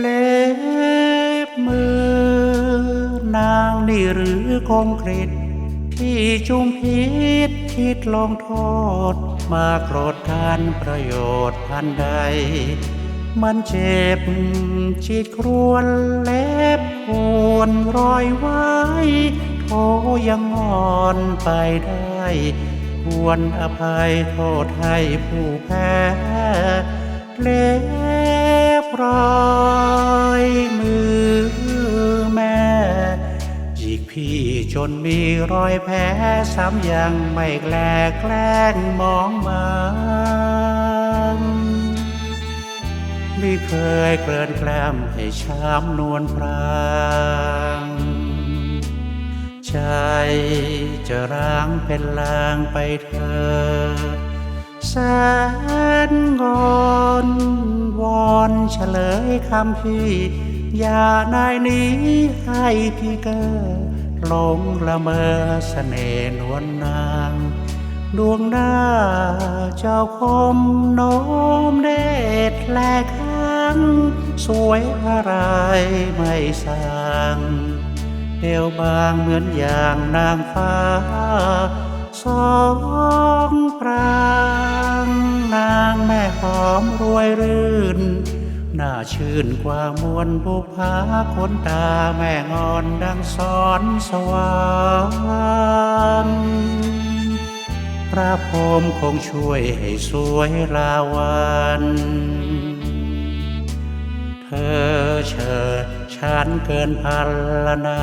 เล็บมือนางนี่หรือคงกริตที่จุมพิษคิดลองโทษ มาโกรธกันประโยชน์พันใด มันเจ็บชีดครวนเล็บโอนรอยไว้โทยังอ่อนไปได้ ควรอภัยโทษให้ผู้แพ้เล็บ รอยมือแม่จิกพี่จนมีรอยแผลซ้ำยังไม่แกลแกล้งมองมันไม่เคยเกลื่อนแกล้มให้ช้ำนวลพรางใจจะร้างเป็นลางไปเถิดแสนงอน วอนเฉลยคำพี่ อย่านายนี้ให้พี่เกอหลงละเมอเสน่ห์นวลนาง ดวงหน้าเจ้าคมโน้มเดชแลข้างสวยอะไรไม่สร้างเอวบางเหมือนอย่างนางฟ้า สองปรา มรวยรื่น น่าชื่นกว่ามวลบุพาคนตาแม่งอนดังสอนสวรรค์พระพรมคงช่วยให้สวยลาวัน เธอเชิดฉันเกินพันละนา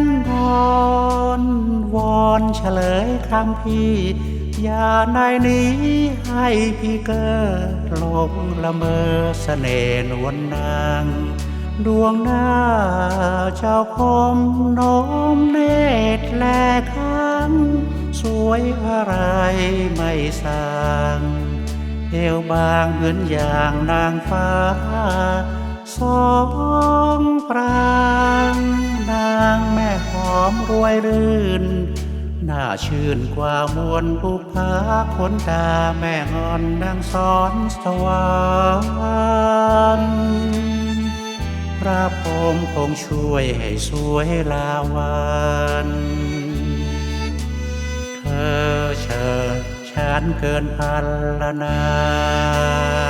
นวอนวอนเฉลยคำพี่ อย่านนี้ให้พี่เกิดหลงละเมอเสน่ห์นวลนาง ดวงหน้าเจ้าคมน้อมเนตรแลข้างสวยอะไรไม่สางเอวบางเหมือนอย่างนางฟ้า สองปรางนางแม่หอมรวยรื่น น่าชื่นกว่ามวลบุพาคนตาแม่งอนนางสอนสวรรค์พระพรมคงช่วยให้สวยลาวันเธอเชิดฉันเกินพันละนา